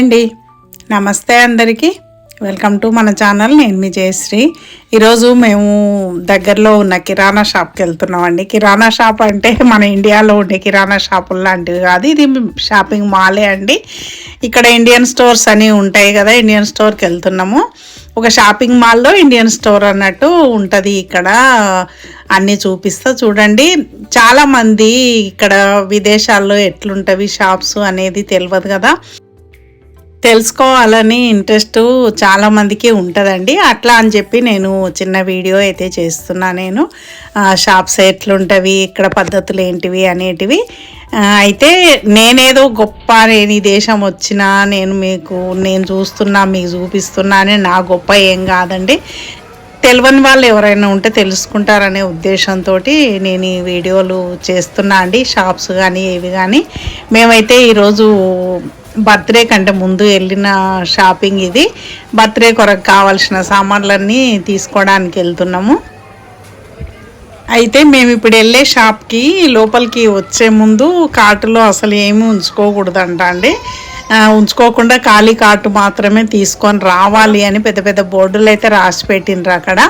అండి. నమస్తే అందరికీ. వెల్కమ్ టు మన ఛానల్. నేను మీ జయశ్రీ. ఈరోజు మేము దగ్గరలో ఉన్న కిరాణా షాప్కి వెళ్తున్నామండి. కిరాణా షాప్ అంటే మన ఇండియాలో ఉండే కిరాణా షాపులు లాంటివి కాదు. ఇది షాపింగ్ మాలే అండి. ఇక్కడ ఇండియన్ స్టోర్స్ అని ఉంటాయి కదా ఇండియన్ స్టోర్కి వెళ్తున్నాము. ఒక షాపింగ్ మాల్లో ఇండియన్ స్టోర్ అన్నట్టు ఉంటుంది ఇక్కడ. అన్నీ చూపిస్తా చూడండి. చాలామంది ఇక్కడ విదేశాల్లో ఎట్లుంటవి షాప్స్ అనేది తెలియదు కదా. తెలుసుకోవాలని ఇంట్రెస్ట్ చాలామందికి ఉంటుందండి. అట్లా అని చెప్పి నేను చిన్న వీడియో అయితే చేస్తున్నా నేను. షాప్స్ ఎట్లుంటవి ఇక్కడ పద్ధతులు ఏంటివి అనేటివి. అయితే నేనేదో గొప్ప నేను ఈ దేశం వచ్చినా నేను మీకు నేను చూస్తున్నా మీకు చూపిస్తున్నా అని నా గొప్ప ఏం కాదండి. తెలియని వాళ్ళు ఎవరైనా ఉంటే తెలుసుకుంటారనే ఉద్దేశంతో నేను ఈ వీడియోలు చేస్తున్నా అండి. షాప్స్ కానీ ఏవి కానీ మేమైతే ఈరోజు బర్త్డే కంటే ముందు వెళ్ళిన షాపింగ్ ఇది. బర్త్డే కొరకు కావాల్సిన సామాన్లన్నీ తీసుకోవడానికి వెళ్తున్నాము. అయితే మేము ఇప్పుడు వెళ్ళే షాప్కి లోపలికి వచ్చే ముందు కార్టులో అసలు ఏమి ఉంచుకోకూడదంట అండి. ఉంచుకోకుండా ఖాళీ కార్టు మాత్రమే తీసుకొని రావాలి అని పెద్ద పెద్ద బోర్డులు అయితే రాసి పెట్టిండ్రు అక్కడ.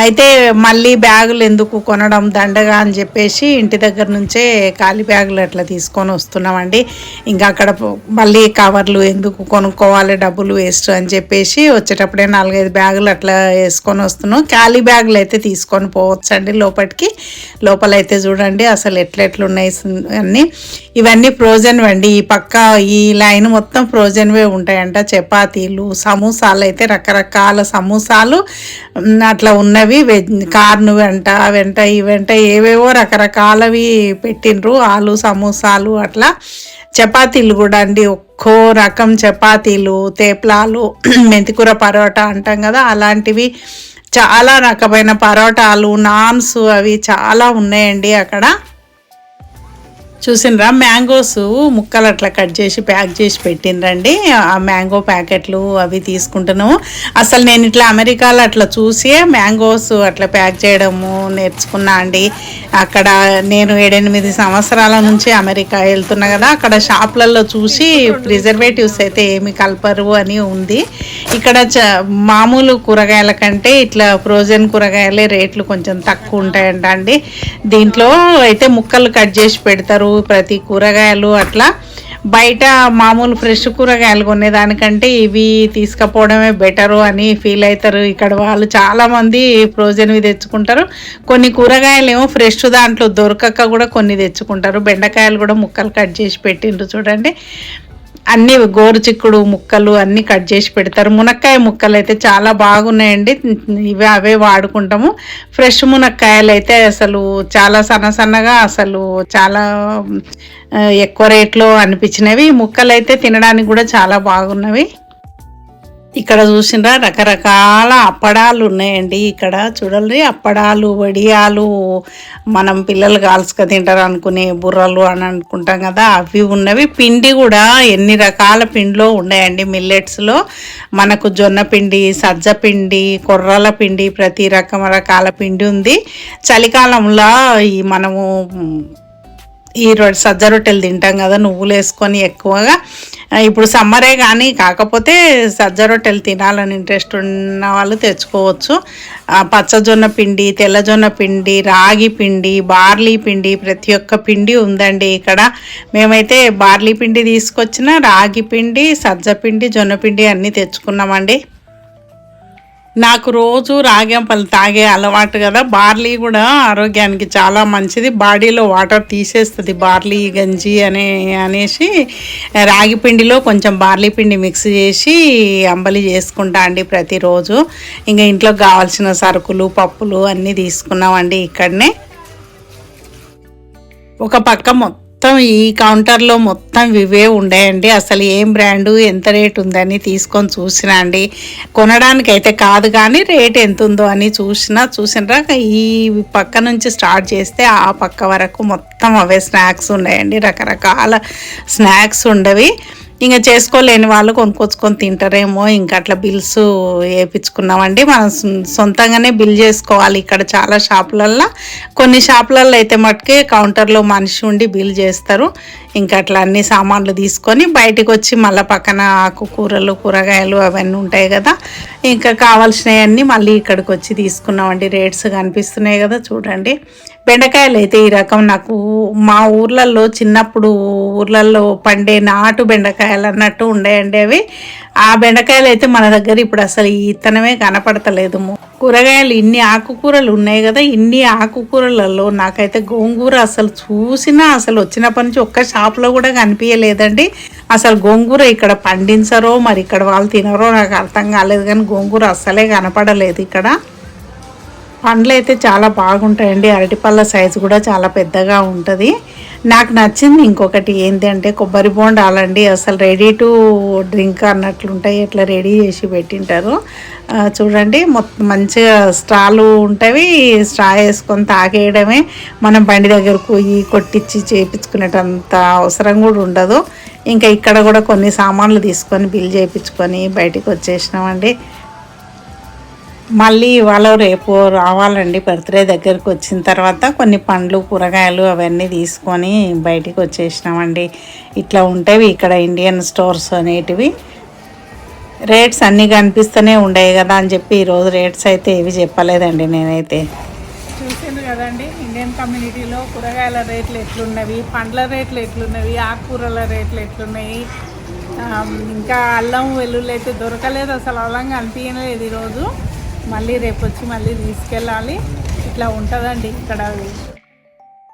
అయితే మళ్ళీ బ్యాగులు ఎందుకు కొనడం దండగా అని చెప్పేసి ఇంటి దగ్గర నుంచే ఖాళీ బ్యాగులు అట్లా తీసుకొని వస్తున్నామండి. ఇంకా అక్కడ మళ్ళీ కవర్లు ఎందుకు కొనుక్కోవాలి డబ్బులు వేస్ట్ అని చెప్పేసి వచ్చేటప్పుడే నాలుగైదు బ్యాగులు అట్లా వేసుకొని వస్తున్నాం. ఖాళీ బ్యాగులు అయితే తీసుకొని పోవచ్చండి లోపలికి. లోపల అయితే చూడండి అసలు ఎట్లెట్లున్నాయి అన్నీ. ఇవన్నీ ఫ్రోజన్ అండి ఈ పక్క ఈ లైన్ మొత్తం ఫ్రోజన్వే ఉంటాయంట. చపాతీలు సమోసాలు అయితే రకరకాల సమోసాలు అట్లా ఉన్నవి. వెజ్ కార్ను వెంట వెంట ఈ వెంట ఏవేవో రకరకాలవి పెట్టిండ్రు. ఆలు సమోసాలు అట్లా. చపాతీలు కూడా అండి. ఒక్కో రకం చపాతీలు తేప్లాలు మెంతికూర పరోటా అంటాం కదా అలాంటివి. చాలా రకమైన పరోటాలు నాన్స్ అవి చాలా ఉన్నాయండి అక్కడ. చూసిండ్రా మ్యాంగోస్ ముక్కలు అట్లా కట్ చేసి ప్యాక్ చేసి పెట్టిండ్రండి. ఆ మ్యాంగో ప్యాకెట్లు అవి తీసుకుంటున్నాము. అసలు నేను ఇట్లా అమెరికాలో అట్లా చూసి మ్యాంగోస్ అట్లా ప్యాక్ చేయడము నేర్చుకున్నా అండి. అక్కడ నేను ఏడెనిమిది సంవత్సరాల నుంచి అమెరికా వెళ్తున్నా కదా అక్కడ షాప్లలో చూసి ప్రిజర్వేటివ్స్ అయితే ఏమి కలపరు అని ఉంది. ఇక్కడ చ మామూలు కూరగాయల కంటే ఇట్లా ఫ్రోజన్ కూరగాయలే రేట్లు కొంచెం తక్కువ ఉంటాయంట అండి. దీంట్లో అయితే ముక్కలు కట్ చేసి పెడతారు ప్రతి కూరగాయలు అట్లా. బయట మామూలు ఫ్రెష్ కూరగాయలు కొనేదానికంటే ఇవి తీసుకపోవడమే బెటరు అని ఫీల్ అవుతారు ఇక్కడ వాళ్ళు. చాలామంది ఫ్రోజన్వి తెచ్చుకుంటారు. కొన్ని కూరగాయలు ఏమో ఫ్రెష్ దాంట్లో దొరకక కూడా కొన్ని తెచ్చుకుంటారు. బెండకాయలు కూడా ముక్కలు కట్ చేసి పెట్టిండ్రు చూడండి. అన్ని గోరు చిక్కుడు ముక్కలు అన్ని కట్ చేసి పెడతారు. మునక్కాయ ముక్కలు అయితే చాలా బాగున్నాయండి. ఇవి అవే వాడుకుంటాము. ఫ్రెష్ మునక్కాయలు అయితే అసలు చాలా సన్న సన్నగా అసలు చాలా ఎక్కువ రేట్లో అనిపించినవి. ముక్కలు అయితే తినడానికి కూడా చాలా బాగున్నవి. ఇక్కడ చూసినా రకరకాల అప్పడాలు ఉన్నాయండి. ఇక్కడ చూడండి అప్పడాలు వడియాలు మనం పిల్లలు కాల్చుక తింటారు అనుకునే బుర్రలు అని అనుకుంటాం కదా అవి ఉన్నవి. పిండి కూడా ఎన్ని రకాల పిండిలో ఉన్నాయండి మిల్లెట్స్లో. మనకు జొన్న పిండి సజ్జ పిండి కొర్రల పిండి ప్రతి రకం రకాల పిండి ఉంది. చలికాలంలో ఈ మనము ఈ సజ్జ రొట్టెలు తింటాం కదా నువ్వులు వేసుకొని ఎక్కువగా. ఇప్పుడు సమ్మరే కానీ కాకపోతే సజ్జ రొట్టెలు తినాలని ఇంట్రెస్ట్ ఉన్న వాళ్ళు తెచ్చుకోవచ్చు. పచ్చజొన్న పిండి తెల్లజొన్న పిండి రాగి పిండి బార్లీ పిండి ప్రతి ఒక్క పిండి ఉందండి ఇక్కడ. మేమైతే బార్లీ పిండి తీసుకొచ్చిన రాగి పిండి సజ్జ పిండి జొన్న పిండి అన్నీ తెచ్చుకున్నామండి. నాకు రోజు రాగంపల్లి తాగే అలవాటు కదా. బార్లీ కూడా ఆరోగ్యానికి చాలా మంచిది. బాడీలో వాటర్ తీసేస్తుంది. బార్లీ గంజి అనే అనేసి రాగి పిండిలో కొంచెం బార్లీ పిండి మిక్స్ చేసి అంబలి చేసుకుంటా అండి ప్రతిరోజు. ఇంకా ఇంట్లో కావాల్సిన సరుకులు పప్పులు అన్నీ తీసుకున్నామండి ఇక్కడనే. ఒక పక్క మొత్తం మొత్తం ఈ కౌంటర్లో మొత్తం ఇవే ఉండేయండి. అసలు ఏం బ్రాండు ఎంత రేట్ ఉందని తీసుకొని చూసినా అండి. కొనడానికి అయితే కాదు కానీ రేట్ ఎంత ఉందో అని చూసినా చూసినరా ఈ పక్క నుంచి స్టార్ట్ చేస్తే ఆ పక్క వరకు మొత్తం అవే స్నాక్స్ ఉన్నాయండి రకరకాల స్నాక్స్ ఉండవి. ఇంకా చేసుకోలేని వాళ్ళు కొనుక్కొచ్చుకొని తింటారేమో. ఇంకా అట్లా బిల్స్ వేయించుకున్నామండి మనం సొంతంగానే బిల్ చేసుకోవాలి. ఇక్కడ చాలా షాపులల్లో కొన్ని షాపులలో అయితే మట్టుకే కౌంటర్లో మనిషి ఉండి బిల్ చేస్తారు. ఇంకా అట్లా అన్ని సామాన్లు తీసుకొని బయటకు వచ్చి మళ్ళీ పక్కన ఆకుకూరలు కూరగాయలు అవన్నీ ఉంటాయి కదా. ఇంకా కావాల్సినవన్నీ మళ్ళీ ఇక్కడికి వచ్చి తీసుకున్నామండి. రేట్స్ కనిపిస్తున్నాయి కదా చూడండి. బెండకాయలు అయితే ఈ రకం నాకు మా ఊర్లలో చిన్నప్పుడు ఊర్లలో పండే నాటు బెండకాయలు అన్నట్టు ఉండేయండి అవి. ఆ బెండకాయలు అయితే మన దగ్గర ఇప్పుడు అసలు ఈ ఇత్తనమే కనపడతలేదు కూరగాయలు ఇన్ని ఆకుకూరలు ఉన్నాయి కదా ఇన్ని ఆకుకూరలలో నాకైతే గోంగూర అసలు చూసినా అసలు వచ్చినప్పటి నుంచి ఒక్క షాప్లో కూడా కనిపించలేదండి. అసలు గోంగూర ఇక్కడ పండించరో మరి ఇక్కడ వాళ్ళు తినరో నాకు అర్థం కాలేదు కానీ గోంగూర అస్సలే కనపడలేదు ఇక్కడ. పండ్లు అయితే చాలా బాగుంటాయండి. అరటిపళ్ళ సైజు కూడా చాలా పెద్దగా ఉంటుంది. నాకు నచ్చింది ఇంకొకటి ఏంటి అంటే కొబ్బరి బోండాలండి. అసలు రెడీ టు డ్రింక్ అన్నట్లుంటాయి. ఇట్లా రెడీ చేసి పెట్టింటారు. చూడండి మొత్తం మంచిగా స్ట్రాలు ఉంటాయి స్ట్రా వేసుకొని తాగేయడమే మనం బండి దగ్గర పోయి కొట్టించి చేయించుకునేటంత అవసరం కూడా ఉండదు. ఇంకా ఇక్కడ కూడా కొన్ని సామాన్లు తీసుకొని బిల్ చేయించుకొని బయటికి వచ్చేసినామండి. మళ్ళీ ఇవాళ రేపు రావాలండి. బర్త్డే దగ్గరకు వచ్చిన తర్వాత కొన్ని పండ్లు కూరగాయలు అవన్నీ తీసుకొని బయటికి వచ్చేసినామండి. ఇట్లా ఉంటాయి ఇక్కడ ఇండియన్ స్టోర్స్ అనేటివి. రేట్స్ అన్నీ కనిపిస్తూనే ఉండేవి కదా అని చెప్పి ఈరోజు రేట్స్ అయితే ఏవి చెప్పలేదండి నేనైతే. చూసిండ్రు కదండి ఇండియన్ కమ్యూనిటీలో కూరగాయల రేట్లు ఎట్లున్నవి పండ్ల రేట్లు ఎట్లున్నవి ఆకుకూరల రేట్లు ఎట్లున్నాయి. ఇంకా అల్లం వెల్లుల్లి అయితే దొరకలేదు అసలు అల్లం కనిపించలేదు ఈరోజు. మళ్ళీ రేపు వచ్చి మళ్ళీ తీసుకెళ్ళాలి. ఇట్లా ఉంటుందండి ఇక్కడ.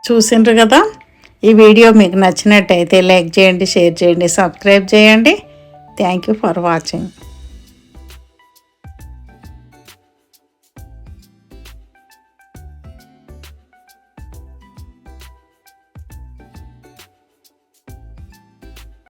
చూసిండ్రు కదా? ఈ వీడియో మీకు నచ్చినట్టయితే లైక్ చేయండి షేర్ చేయండి సబ్స్క్రైబ్ చేయండి. Thank you for watching